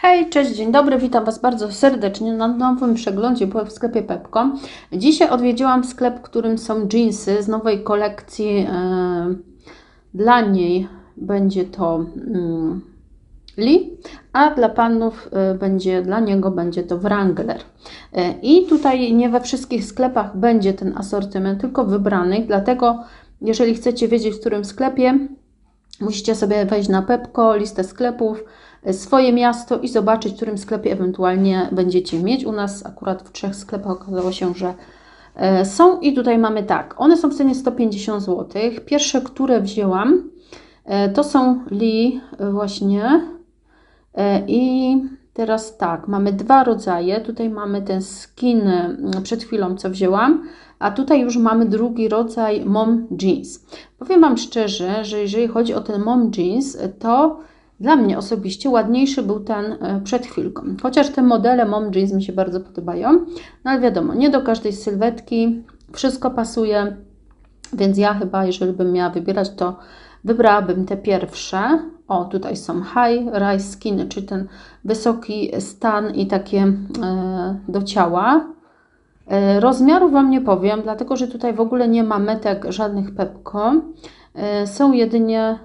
Hej, cześć, dzień dobry, witam Was bardzo serdecznie na nowym przeglądzie w sklepie Pepko. Dzisiaj odwiedziłam sklep, w którym są jeansy z nowej kolekcji. E, dla niej będzie to mm, Lee, a dla panów e, będzie, dla niego będzie to Wrangler. E, I tutaj nie we wszystkich sklepach będzie ten asortyment, tylko wybranych, dlatego jeżeli chcecie wiedzieć, w którym sklepie, musicie sobie wejść na Pepko, listę sklepów, swoje miasto i zobaczyć, w którym sklepie ewentualnie będziecie mieć. U nas akurat w trzech sklepach okazało się, że e, są i tutaj mamy tak, one są w cenie 150 zł. Pierwsze, które wzięłam, e, to są właśnie e, i teraz tak, mamy dwa rodzaje. Tutaj mamy ten skin przed chwilą, co wzięłam, a tutaj już mamy drugi rodzaj mom jeans. Powiem Wam szczerze, że jeżeli chodzi o ten mom jeans, to dla mnie osobiście ładniejszy był ten e, przed chwilką. Chociaż te modele mom jeans mi się bardzo podobają, no ale wiadomo, nie do każdej sylwetki wszystko pasuje, więc ja chyba, jeżeli bym miała wybierać, to wybrałabym te pierwsze. O, tutaj są high rise skin, czyli ten wysoki stan i takie e, do ciała. E, rozmiarów Wam nie powiem, dlatego że tutaj w ogóle nie ma metek żadnych Pepko. E, są jedynie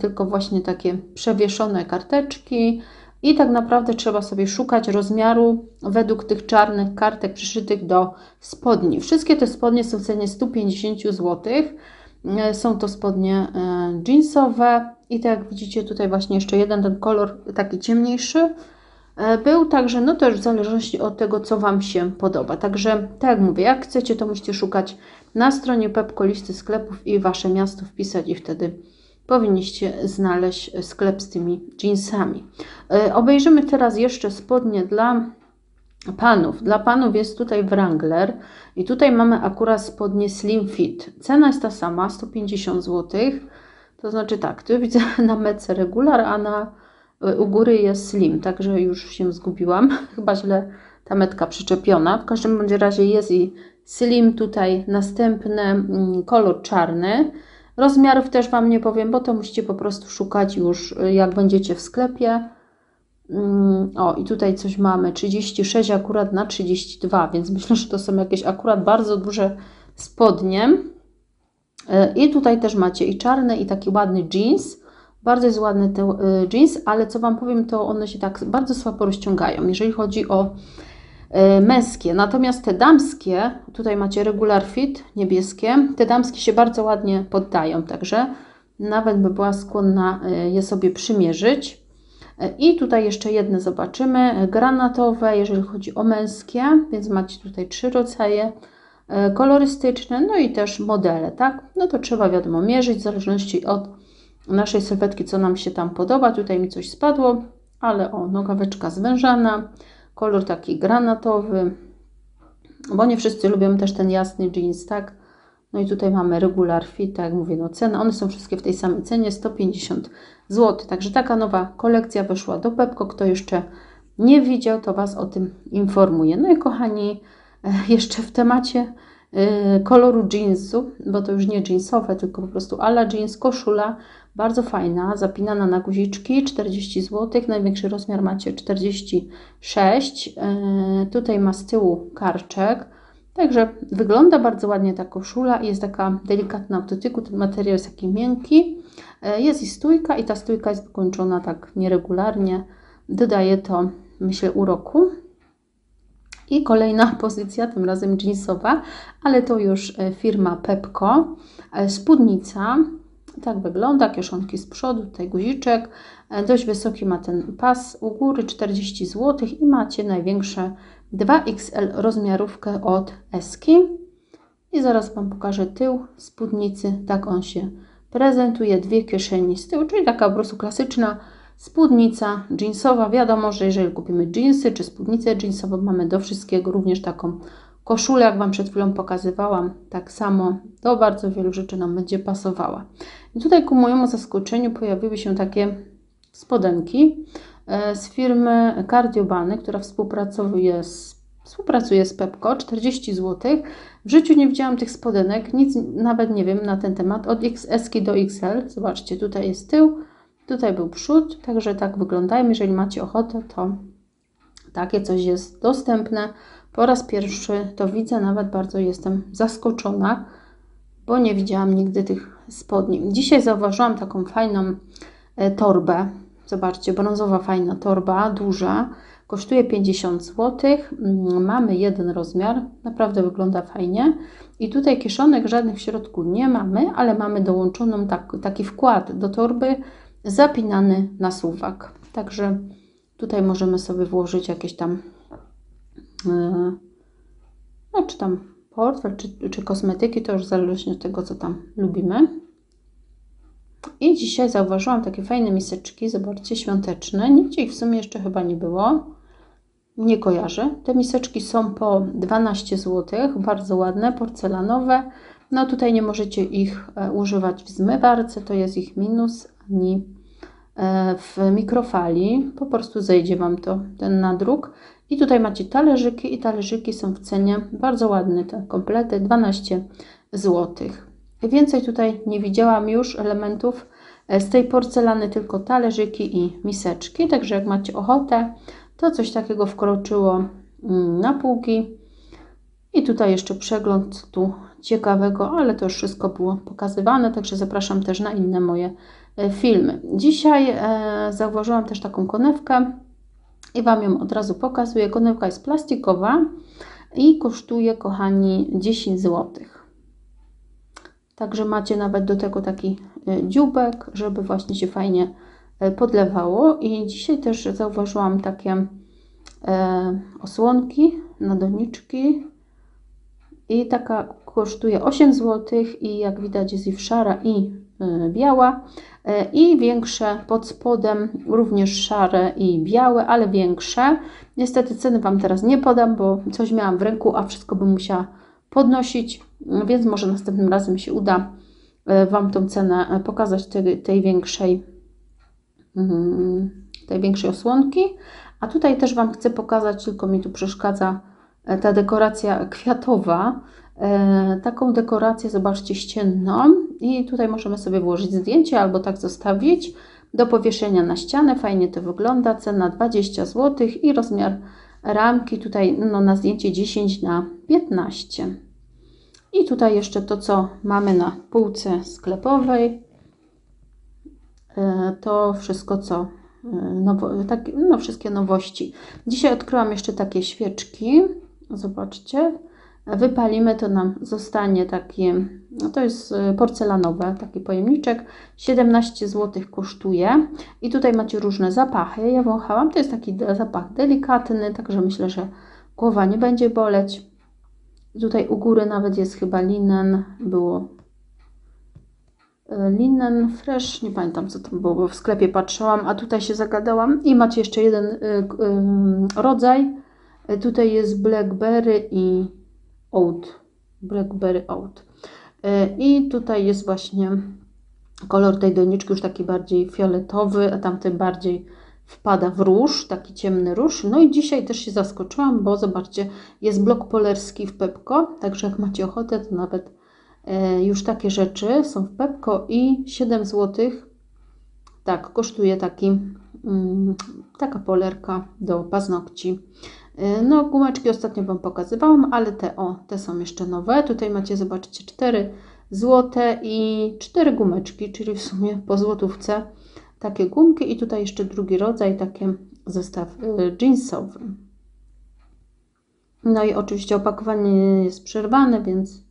tylko właśnie takie przewieszone karteczki. I tak naprawdę trzeba sobie szukać rozmiaru według tych czarnych kartek przyszytych do spodni. Wszystkie te spodnie są w cenie 150 zł. E, są to spodnie e, jeansowe i tak jak widzicie tutaj właśnie jeszcze jeden ten kolor taki ciemniejszy był, także no też w zależności od tego, co Wam się podoba. Także tak jak mówię, jak chcecie, to musicie szukać na stronie Pepko listy sklepów i Wasze miasto wpisać i wtedy powinniście znaleźć sklep z tymi jeansami. E, obejrzymy teraz jeszcze spodnie dla panów. Dla panów jest tutaj Wrangler i tutaj mamy akurat spodnie Slim Fit. Cena jest ta sama, 150 zł. To znaczy tak, tu widzę na mece regular, a na e, u góry jest Slim, także już się zgubiłam. Chyba źle ta metka przyczepiona. W każdym bądź razie jest i Slim tutaj następny mm, kolor czarny. Rozmiarów też Wam nie powiem, bo to musicie po prostu szukać już, y, jak będziecie w sklepie. Mm, o, i tutaj coś mamy, 36 akurat na 32, więc myślę, że to są jakieś akurat bardzo duże spodnie. Y, I tutaj też macie i czarny, i taki ładny jeans. Bardzo jest ładny ten y, jeans, ale co Wam powiem, to one się tak bardzo słabo rozciągają. Jeżeli chodzi o męskie. Natomiast te damskie, tutaj macie regular fit niebieskie, te damskie się bardzo ładnie poddają, także nawet by była skłonna e, je sobie przymierzyć. E, I tutaj jeszcze jedne zobaczymy, granatowe, jeżeli chodzi o męskie, więc macie tutaj trzy rodzaje kolorystyczne, no i też modele, tak? No to trzeba wiadomo mierzyć w zależności od naszej sylwetki, co nam się tam podoba. Tutaj mi coś spadło, ale o, nogaweczka zwężana, kolor taki granatowy, bo nie wszyscy lubią też ten jasny jeans, tak? No i tutaj mamy regular fit, tak jak mówię, no cena, one są wszystkie w tej samej cenie, 150 zł. Także taka nowa kolekcja wyszła do Pepko. Kto jeszcze nie widział, to Was o tym informuję. No i kochani, e, jeszcze w temacie e, koloru jeansu, bo to już nie jeansowe, tylko po prostu ala jeans, koszula bardzo fajna, zapinana na guziczki, 40 zł. Największy rozmiar macie 46. E, tutaj ma z tyłu karczek. Także wygląda bardzo ładnie ta koszula jest taka delikatna w dotyku. Ten materiał jest taki miękki. E, jest i stójka i ta stójka jest wykończona tak nieregularnie. Dodaje to, myślę, uroku. I kolejna pozycja, tym razem jeansowa, ale to już e, firma Pepko. Spódnica tak wygląda, kieszonki z przodu, tutaj guziczek. E, dość wysoki ma ten pas u góry, 40 zł i macie największe 2XL rozmiarówkę od Eski. I zaraz Wam pokażę tył spódnicy, tak on się prezentuje, dwie kieszeni z tyłu, czyli taka po prostu klasyczna spódnica jeansowa. Wiadomo, że jeżeli kupimy jeansy czy spódnicę jeansową, mamy do wszystkiego również taką koszulę, jak Wam przed chwilą pokazywałam, tak samo do bardzo wielu rzeczy nam będzie pasowała. I tutaj ku mojemu zaskoczeniu pojawiły się takie spodenki e, z firmy Cardiobany, która współpracuje z, współpracuje z Pepko, 40 zł. W życiu nie widziałam tych spodenek, nic nawet nie wiem na ten temat, od XS do XL. Zobaczcie, tutaj jest tył, Tutaj był przód, także tak wyglądają. Jeżeli macie ochotę, to takie coś jest dostępne. Po raz pierwszy to widzę, nawet bardzo jestem zaskoczona, bo nie widziałam nigdy tych spodni. Dzisiaj zauważyłam taką fajną e, torbę. Zobaczcie, brązowa fajna torba, duża. Kosztuje 50 zł. Mm, Mamy jeden rozmiar, naprawdę wygląda fajnie. I tutaj kieszonek żadnych w środku nie mamy, ale mamy dołączoną tak, taki wkład do torby zapinany na suwak. Także tutaj możemy sobie włożyć jakieś tam no, czy tam portfel, czy, czy kosmetyki, to już zależnie od tego, co tam lubimy. I dzisiaj zauważyłam takie fajne miseczki, zobaczcie, świąteczne. Nigdzie ich w sumie jeszcze chyba nie było. Nie kojarzę. Te miseczki są po 12 zł, bardzo ładne, porcelanowe. No tutaj nie możecie ich e, używać w zmywarce, to jest ich minus, ani e, w mikrofali. Po prostu zejdzie Wam to, ten nadruk. I tutaj macie talerzyki i talerzyki są w cenie bardzo ładne, te komplety, 12 zł. Więcej tutaj nie widziałam już elementów e, z tej porcelany, tylko talerzyki i miseczki. Także jak macie ochotę, to coś takiego wkroczyło mm, na półki. I tutaj jeszcze przegląd tu ciekawego, ale to już wszystko było pokazywane, także zapraszam też na inne moje e, filmy. Dzisiaj e, zauważyłam też taką konewkę i Wam ją od razu pokazuję. Konewka jest plastikowa i kosztuje, kochani, 10 zł. Także macie nawet do tego taki e, dziubek, żeby właśnie się fajnie e, podlewało. I dzisiaj też zauważyłam takie e, osłonki na doniczki. I taka kosztuje 8 zł i jak widać jest i szara i biała. I większe pod spodem, również szare i białe, ale większe. Niestety ceny Wam teraz nie podam, bo coś miałam w ręku, a wszystko bym musiała podnosić, więc może następnym razem się uda e, Wam tą cenę e, pokazać tej, tej większej mm, tej większej osłonki. A tutaj też Wam chcę pokazać, tylko mi tu przeszkadza e, ta dekoracja kwiatowa. Taką dekorację, zobaczcie, ścienną i tutaj możemy sobie włożyć zdjęcie albo tak zostawić do powieszenia na ścianę. Fajnie to wygląda. Cena 20 zł i rozmiar ramki tutaj no, na zdjęcie 10 na 15. I tutaj jeszcze to, co mamy na półce sklepowej. E, to wszystko, co e, nowo, tak, no, wszystkie nowości. Dzisiaj odkryłam jeszcze takie świeczki. Zobaczcie. Wypalimy, to nam zostanie takie, no to jest e, porcelanowe, taki pojemniczek. 17 zł kosztuje. I tutaj macie różne zapachy. Ja wąchałam, to jest taki zapach delikatny, także myślę, że głowa nie będzie boleć. Tutaj u góry nawet jest chyba linen, było e, linen fresh, nie pamiętam co tam było, bo w sklepie patrzyłam, a tutaj się zagadałam i macie jeszcze jeden y, y, rodzaj. Tutaj jest blackberry i oat, blackberry oat. I tutaj jest właśnie kolor tej doniczki już taki bardziej fioletowy, a tamten bardziej wpada w róż, taki ciemny róż. No i dzisiaj też się zaskoczyłam, bo zobaczcie, jest blok polerski w Pepko, także jak macie ochotę, to nawet e, już takie rzeczy są w Pepko i 7 zł. Tak, kosztuje taki, mm, taka polerka do paznokci. E, no, gumeczki ostatnio Wam pokazywałam, ale te, o, te są jeszcze nowe. Tutaj macie, zobaczcie, 4 złote i 4 gumeczki, czyli w sumie po złotówce takie gumki i tutaj jeszcze drugi rodzaj, taki zestaw y, jeansowy. No i oczywiście opakowanie jest przerwane, więc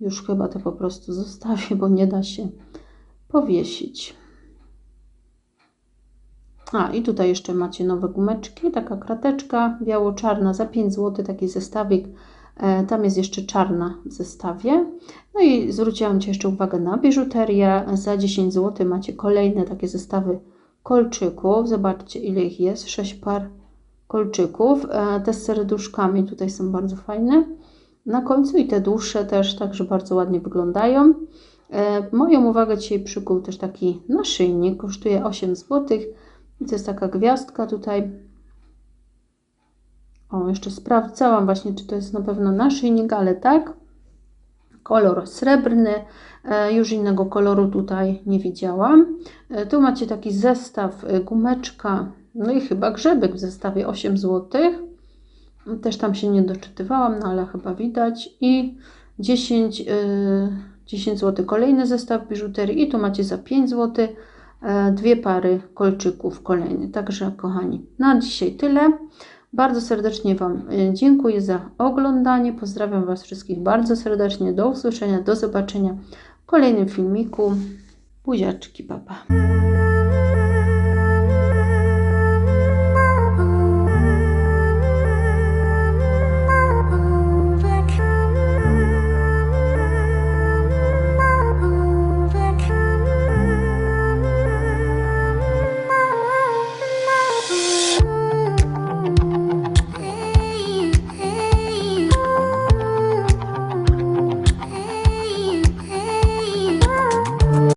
już chyba to po prostu zostawię, bo nie da się powiesić. A i tutaj jeszcze macie nowe gumeczki, taka krateczka biało-czarna za 5 zł, taki zestawik E, tam jest jeszcze czarna w zestawie. No i zwróciłam Ci jeszcze uwagę na biżuterię. Za 10 zł macie kolejne takie zestawy kolczyków. Zobaczcie ile ich jest. 6 par kolczyków. E, te z serduszkami tutaj są bardzo fajne. Na końcu i te dłuższe też, także bardzo ładnie wyglądają. E, moją uwagę dzisiaj przykuł też taki naszyjnik. Kosztuje 8 zł. I to jest taka gwiazdka tutaj o, jeszcze sprawdzałam właśnie, czy to jest na pewno naszyjnik, ale tak. kolor srebrny. E, Już innego koloru tutaj nie widziałam. E, Tu macie taki zestaw e, gumeczka, no i chyba grzebek w zestawie 8 zł. Też tam się nie doczytywałam, no ale chyba widać. I 10, y, 10 zł kolejny zestaw biżuterii i tu macie za 5 zł dwie pary kolczyków kolejne. Także kochani, na dzisiaj tyle. Bardzo serdecznie Wam e, dziękuję za oglądanie. Pozdrawiam Was wszystkich bardzo serdecznie. Do usłyszenia, do zobaczenia w kolejnym filmiku. Buziaczki, papa.